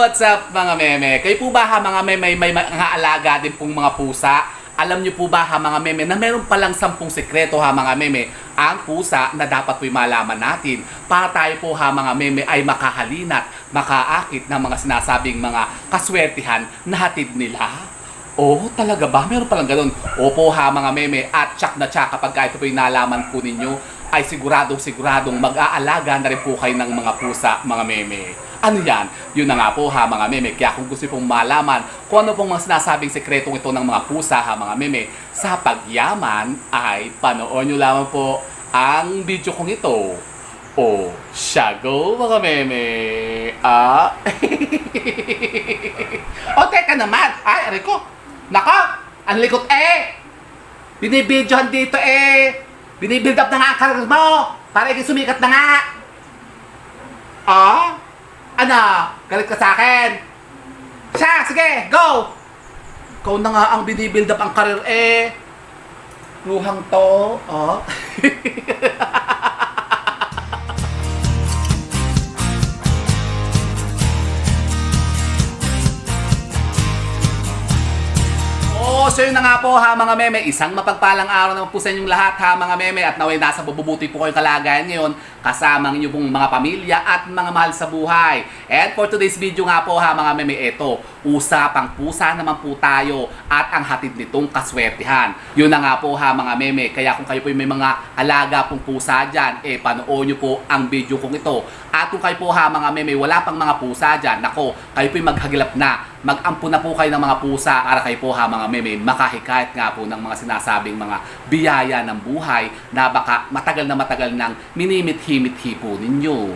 what's up mga meme? Kayo po ba ha mga meme may mga alaga din pong mga pusa? Alam niyo po ba ha mga meme na meron palang sampung sekreto ha mga meme ang pusa na dapat po'y malaman natin para tayo po ha mga meme ay makahalinat, makaakit ng mga sinasabing mga kaswertihan na hatid nila. Oh, talaga ba? Meron palang ganun. Opo ha mga meme at tsak na tsak kapag ka ito po'y nalaman po ninyo ay siguradong siguradong mag-aalaga na rin po kayo ng mga pusa mga meme. Ano yan? Yun na nga po ha mga meme. Kaya kung gusto pong malaman kung ano pong mga sinasabing sekretong ito ng mga pusa ha mga meme sa pagyaman ay panoorin nyo lamang po ang video kong ito. O, siya go mga meme. Ah? o teka naman. Ay, aray ko. Naka, ang likot eh. Binibidyohan dito eh. Binibuild up na nga ang karir mo. Para ikay sumikat na nga. Ah? Ano? Galit ka sa akin? Siya, sige, go! Ikaw na nga ang binibuild up ang karir eh. Luhang to. Oh. so yun na nga po ha mga meme. Isang mapagpalang araw naman po sa inyong lahat ha mga meme. At naway nasa bububuti po kayong kalagayan ngayon kasama ang inyong pong mga pamilya at mga mahal sa buhay. And for today's video nga po ha mga meme, ito, usapang pusa naman po tayo at ang hatid nitong kaswertihan. Yun na nga po ha mga meme. Kaya kung kayo po may mga alaga pong pusa dyan, eh panoorin nyo po ang video kong ito. At kung kayo po ha mga meme, wala pang mga pusa dyan, nako, kayo po maghagilap na mag-ampo na po kayo ng mga pusa para kayo po ha mga meme makahikayat nga po ng mga sinasabing mga biyaya ng buhay na baka matagal na matagal nang minimit-himit-hi po ninyo.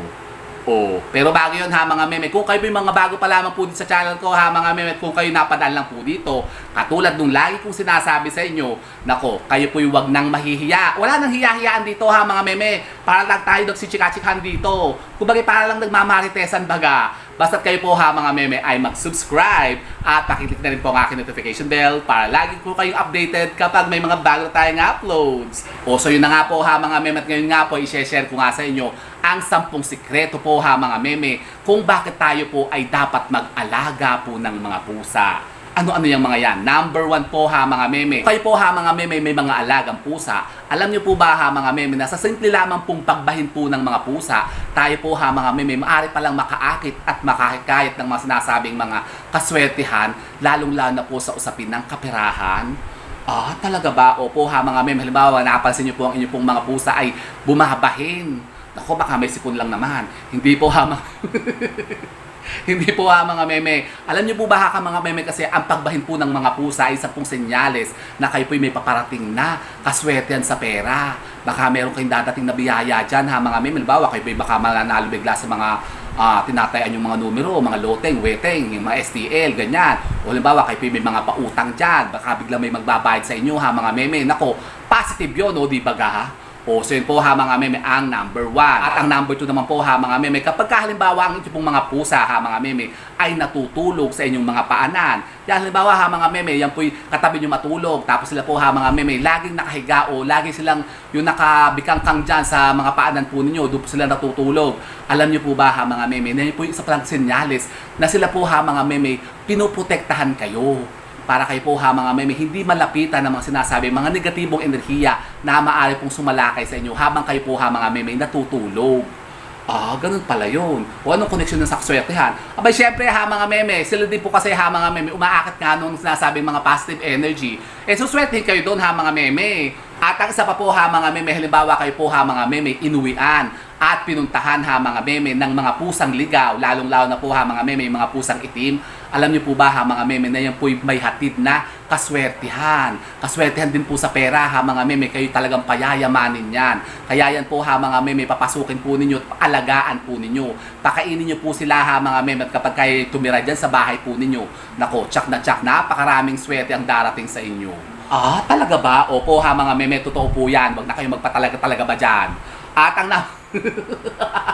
Oh, pero bago yun ha mga meme, kung kayo yung mga bago pa lamang po dito sa channel ko ha mga meme, kung kayo napadaan lang po dito, katulad nung lagi kong sinasabi sa inyo, nako, kayo po yung wag nang mahihiya. Wala nang hiya-hiyaan dito ha mga meme, para lang tayo nagsichika-chikahan dito. Kumbaga para lang nagmamaritesan baga. Basta kayo po ha mga meme ay mag-subscribe at pakiclick na rin po ang aking notification bell para lagi po kayong updated kapag may mga bago tayong uploads. O so yun na nga po ha mga meme at ngayon nga po i-share ko nga sa inyo ang sampung sikreto po ha mga meme kung bakit tayo po ay dapat mag-alaga po ng mga pusa. Ano-ano yung mga yan? Number one po ha mga meme. Kayo po ha mga meme may mga alagang pusa. Alam niyo po ba ha mga meme na sa simple lamang pong pagbahin po ng mga pusa, tayo po ha mga meme maaari palang makaakit at makahikayat ng mga sinasabing mga kaswertihan, lalong-lalo na po sa usapin ng kaperahan. Ah, talaga ba? Opo ha mga meme. Halimbawa, napansin niyo po ang inyong pong mga pusa ay bumabahin. Nako, baka may sipon lang naman. Hindi po ha mga... Hindi po ha mga meme. Alam niyo po ba ha mga meme kasi ang pagbahin po ng mga pusa ay isang pong senyales na kayo po may paparating na kaswertehan sa pera. Baka meron kayong dadating na biyaya dyan ha mga meme. Halimbawa kayo po baka mananalo bigla sa mga ah, tinatayan yung mga numero, mga loteng, weteng, yung mga STL, ganyan. O halimbawa kayo may mga pautang dyan. Baka bigla may magbabayad sa inyo ha mga meme. Nako, positive yun o di ba ha? O, so yun po ha mga meme ang number one. At ang number two naman po ha mga meme, kapag ka, halimbawa ang inyong pong mga pusa ha mga meme ay natutulog sa inyong mga paanan. Yan halimbawa ha mga meme, yan po'y katabi nyo matulog. Tapos sila po ha mga meme, laging nakahiga o lagi silang yung nakabikangkang dyan sa mga paanan po ninyo, doon po sila natutulog. Alam nyo po ba ha mga meme, na yun po yung isa palang senyales na sila po ha mga meme, pinuprotektahan kayo para kayo po ha mga meme, hindi malapitan ng mga sinasabi, mga negatibong enerhiya na maaari pong sumalakay sa inyo habang kayo po ha mga meme natutulog. Ah, ganun pala yun. O anong koneksyon ng sakswertehan? Abay, syempre ha mga meme, sila din po kasi ha mga meme, umaakit nga nung sinasabing mga positive energy. Eh, suswertehin kayo doon ha mga meme. At ang isa pa po ha mga meme, halimbawa kayo po ha mga meme, inuwian at pinuntahan ha mga meme ng mga pusang ligaw, lalong-lalo na po ha mga meme, mga pusang itim. Alam niyo po ba ha mga meme na yan po may hatid na kaswertihan. Kaswertihan din po sa pera ha mga meme, kayo talagang payayamanin yan. Kaya yan po ha mga meme, papasukin po ninyo at alagaan po ninyo. Pakainin niyo po sila ha mga meme at kapag kayo tumira dyan sa bahay po ninyo, nako, tsak na tsak, napakaraming swerte ang darating sa inyo. Ah, talaga ba? Opo ha mga meme, totoo po yan. Huwag na kayo magpatalaga talaga ba dyan. At ang na...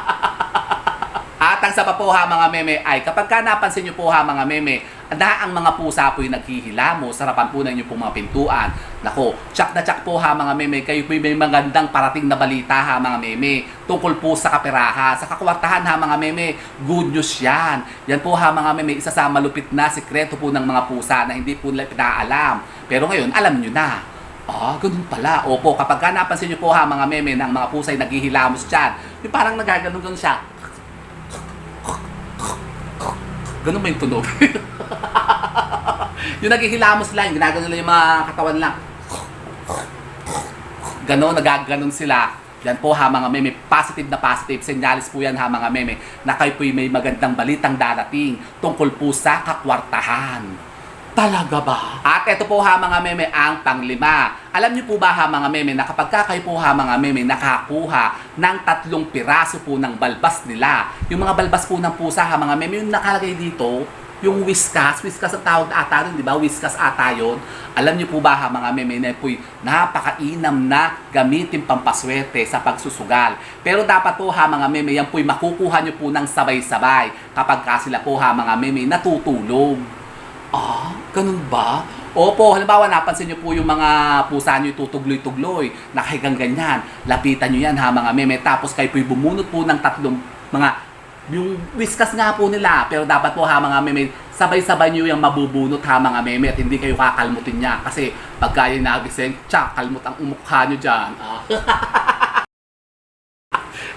Sa pa po ha mga meme ay kapag ka napansin nyo po ha mga meme na ang mga pusa po yung naghihilamo sa harapan po ng inyong pong mga pintuan. Nako, tsak na tsak po ha mga meme, kayo po may magandang parating na balita ha mga meme, tungkol po sa kaperaha, sa kakwartahan ha mga meme, good news yan. Yan po ha mga meme, isa sa malupit na sikreto po ng mga pusa na hindi po nila pinaalam. Pero ngayon, alam nyo na. Ah, ganun pala. Opo, kapag ka napansin nyo po ha mga meme ng mga pusa ay naghihilamos dyan, yung parang nagaganon-ganon siya. Ganun ba yung tunog? yung naghihilamos lang, ginagano nila yung mga katawan lang. Ganon, nagaganon sila. Yan po ha mga meme, positive na positive, senyalis po yan ha mga meme, na kayo po may magandang balitang darating tungkol po sa kakwartahan. Talaga ba? At ito po ha mga meme ang panglima. Alam niyo po ba ha mga meme na kapag ka kayo po ha mga meme nakakuha ng tatlong piraso po ng balbas nila, yung mga balbas po ng pusa ha mga meme, yung nakalagay dito, yung whiskas, whiskas ang tawag ata rin, di ba? Whiskas ata yun. Alam niyo po ba ha mga meme na po'y napakainam na gamitin pampaswerte sa pagsusugal. Pero dapat po ha mga meme, yan po'y makukuha niyo po ng sabay-sabay kapag ka sila po ha mga meme natutulog. Ah, ganun ba? Opo, halimbawa napansin niyo po yung mga pusa niyo tutugloy-tugloy, nakahigang ganyan. Lapitan niyo yan ha mga meme. Tapos kayo po'y bumunot po ng tatlong mga yung whiskas nga po nila. Pero dapat po ha mga meme, sabay-sabay niyo yung mabubunot ha mga meme at hindi kayo kakalmutin niya. Kasi pag kayo nagising, tsak, kalmot ang umukha niyo dyan. Ah.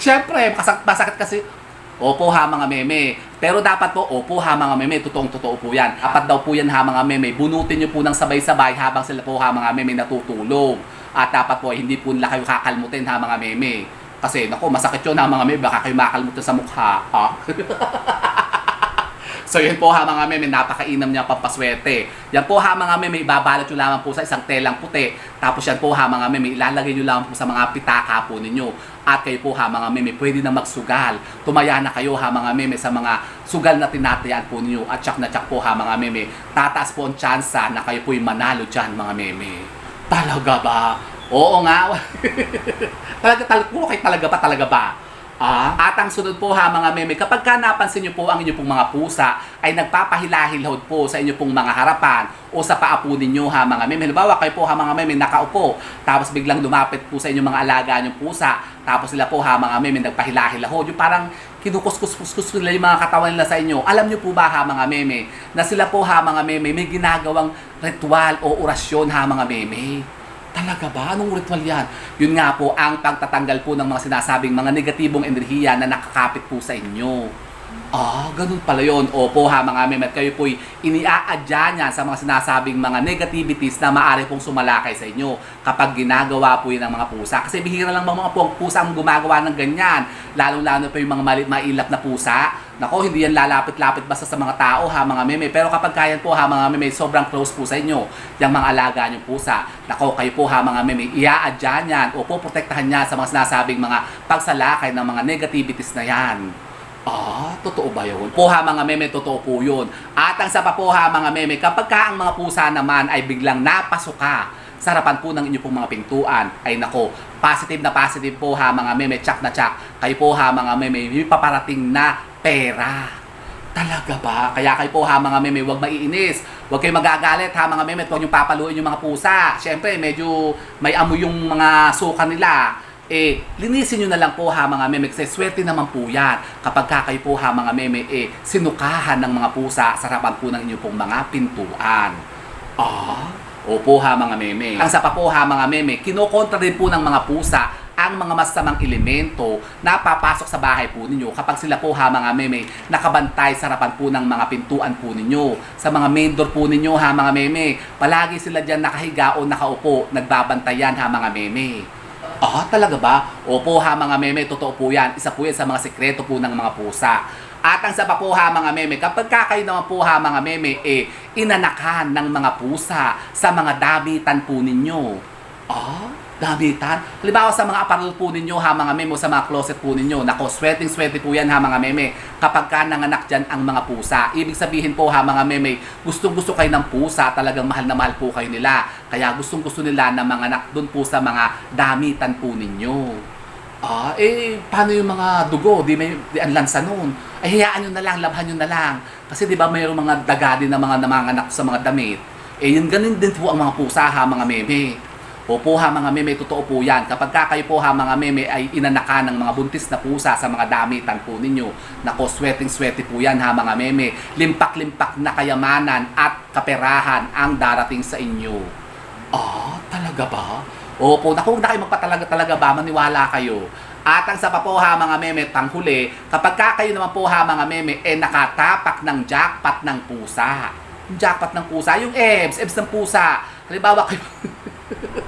Siyempre, masakit kasi Opo ha mga meme. Pero dapat po, opo ha mga meme, totoong totoo po yan. Dapat daw po yan ha mga meme, bunutin nyo po ng sabay-sabay habang sila po ha mga meme natutulog. At dapat po, hindi po nila kayo kakalmutin ha mga meme. Kasi nako, masakit yun ha mga meme, baka kayo makalmutin sa mukha. Ha? So yun po ha mga meme, napakainam niya pampaswerte. Yan po ha mga meme, ibabalot nyo lamang po sa isang telang puti. Tapos yan po ha mga meme, ilalagay nyo lamang po sa mga pitaka po ninyo. At kayo po ha mga meme, pwede na magsugal. Tumaya na kayo ha mga meme sa mga sugal na tinatayaan po ninyo. At tsak na tsak po ha mga meme, tataas po ang tsansa na kayo po'y manalo dyan mga meme. Talaga ba? Oo nga. talaga, talaga, puro kayo talaga ba, talaga ba? Ah, at ang sunod po ha mga meme, kapag ka napansin nyo po ang inyo pong mga pusa ay nagpapahilahilhod po sa inyo pong mga harapan o sa paa po ninyo ha mga meme. Halimbawa kayo po ha mga meme nakaupo tapos biglang lumapit po sa inyo mga alaga nyong pusa tapos sila po ha mga meme nagpahilahilahod yung parang kinukuskus-kuskus nila yung mga katawan nila sa inyo. Alam nyo po ba ha mga meme na sila po ha mga meme may ginagawang ritual o orasyon ha mga meme. Talaga ba? Anong ritual yan? Yun nga po, ang pagtatanggal po ng mga sinasabing mga negatibong enerhiya na nakakapit po sa inyo. Ah, ganun pala yun. Opo ha mga meme, kayo po'y iniaadya niya sa mga sinasabing mga negativities na maaari pong sumalakay sa inyo kapag ginagawa po yun ng mga pusa. Kasi bihira lang mga po- pusa ang gumagawa ng ganyan. Lalong-lalo pa yung mga mali- mailap na pusa. Nako, hindi yan lalapit-lapit basta sa mga tao ha mga meme. Pero kapag kaya po ha mga meme, sobrang close po sa inyo. Yung mga alaga niyong pusa. Nako, kayo po ha mga meme, iaadya niyan o po protektahan niya sa mga sinasabing mga pagsalakay ng mga negativities na yan. Ah, totoo ba yun? Po ha mga meme, totoo po yun. At ang sa pa po ha mga meme, kapag ka ang mga pusa naman ay biglang napasuka sa harapan po ng inyong pong mga pintuan, ay nako, positive na positive po ha mga meme, tsak na tsak. Kayo po ha mga meme, may paparating na pera. Talaga ba? Kaya kayo po ha mga meme, huwag maiinis. Huwag kayo magagalit ha mga meme, huwag niyong papaluin yung mga pusa. Siyempre, medyo may amoy yung mga suka nila eh, linisin nyo na lang po ha mga meme kasi swerte naman po yan kapag ka kayo po ha mga meme eh, sinukahan ng mga pusa sa harapan po ng inyong pong mga pintuan. Ah, opo ha mga meme. Ang sa pa po ha mga meme, kinokontra din po ng mga pusa ang mga masamang elemento na papasok sa bahay po ninyo kapag sila po ha mga meme nakabantay sa harapan po ng mga pintuan po ninyo. Sa mga main door po ninyo ha mga meme, palagi sila dyan nakahiga o nakaupo, nagbabantayan ha mga meme. Ah, talaga ba? Opo ha mga meme, totoo po yan. Isa po yan sa mga sekreto po ng mga pusa. At ang sa po ha mga meme, kapag ka kayo naman po ha mga meme, eh, inanakan ng mga pusa sa mga damitan po ninyo. Ah, damitan? Halimbawa sa mga aparel po ninyo ha mga meme o sa mga closet po ninyo. Nako, sweating swerte po yan ha mga meme. Kapag ka nanganak dyan ang mga pusa. Ibig sabihin po ha mga meme, gustong gusto kayo ng pusa, talagang mahal na mahal po kayo nila. Kaya gustong gusto nila na manganak dun po sa mga damitan po ninyo. Ah, eh, paano yung mga dugo? Di may di ang noon. Ay, hayaan nyo na lang, labhan nyo na lang. Kasi di ba mayroong mga daga din na mga namanganak sa mga damit. Eh yun ganun din po ang mga pusa ha mga meme. Opo ha mga meme, totoo po yan. Kapag ka kayo po ha mga meme ay inanakan ng mga buntis na pusa sa mga damitan po ninyo. Nako, sweating-sweaty po yan ha mga meme. Limpak-limpak na kayamanan at kaperahan ang darating sa inyo. Ah, talaga ba? Opo, naku, na kayo magpatalaga talaga ba, maniwala kayo. At ang sa pa po ha mga meme, panghuli, kapag ka kayo naman po ha mga meme, eh nakatapak ng jackpot ng pusa. Jackpot ng pusa, yung EBS, EBS ng pusa. Halimbawa kayo,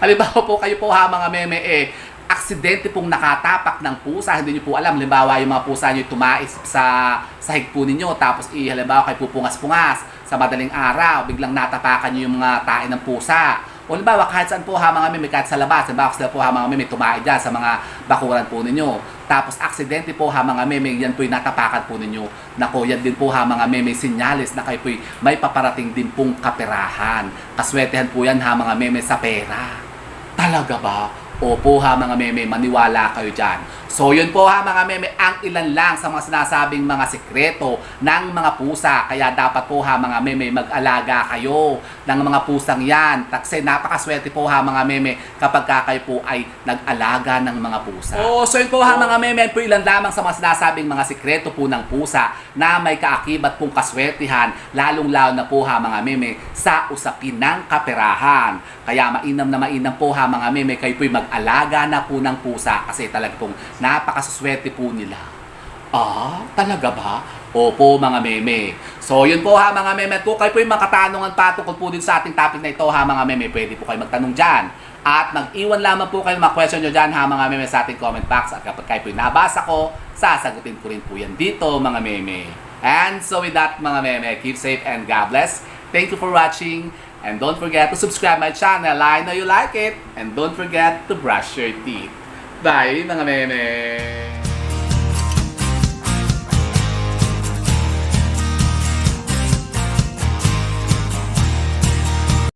halimbawa po kayo po ha mga meme, eh, aksidente pong nakatapak ng pusa, hindi niyo po alam, halimbawa yung mga pusa niyo tumais sa sahig po ninyo, tapos i, halimbawa kayo pupungas-pungas sa madaling araw, biglang natapakan niyo yung mga tae ng pusa. O halimbawa, kahit saan po ha mga meme, kahit sa labas, halimbawa sila po ha mga meme, tumae dyan sa mga bakuran po ninyo. Tapos aksidente po ha mga meme, yan po'y natapakan po ninyo. Nako, yan din po ha mga meme, sinyalis na kayo po'y may paparating din pong kaperahan. Kaswetehan po yan ha mga meme sa pera. Talaga ba? Opo ha mga meme, maniwala kayo dyan. So yun po ha mga meme, ang ilan lang sa mga sinasabing mga sikreto ng mga pusa. Kaya dapat po ha mga meme, mag-alaga kayo ng mga pusang yan. Kasi napakaswerte po ha mga meme kapag ka kayo po ay nag-alaga ng mga pusa. Oh, so yun po ha mga meme, po ilan lamang sa mga sinasabing mga sikreto po ng pusa na may kaakibat pong kaswertihan, lalong-lalo na po ha mga meme sa usapin ng kaperahan. Kaya mainam na mainam po ha mga meme, kayo po'y mag-alaga na po ng pusa kasi talaga pong napakaswerte po nila. Ah, talaga ba? Opo mga meme. So yun po ha mga meme. At kung kayo po yung makatanungan patungkol po din sa ating topic na ito ha mga meme, pwede po kayo magtanong dyan. At mag-iwan lamang po kayo ng mga question nyo dyan ha mga meme sa ating comment box. At kapag kayo po yung nabasa ko, sasagutin ko rin po yan dito mga meme. And so with that mga meme, keep safe and God bless. Thank you for watching. And don't forget to subscribe my channel. I know you like it. And don't forget to brush your teeth. Bye mga meme!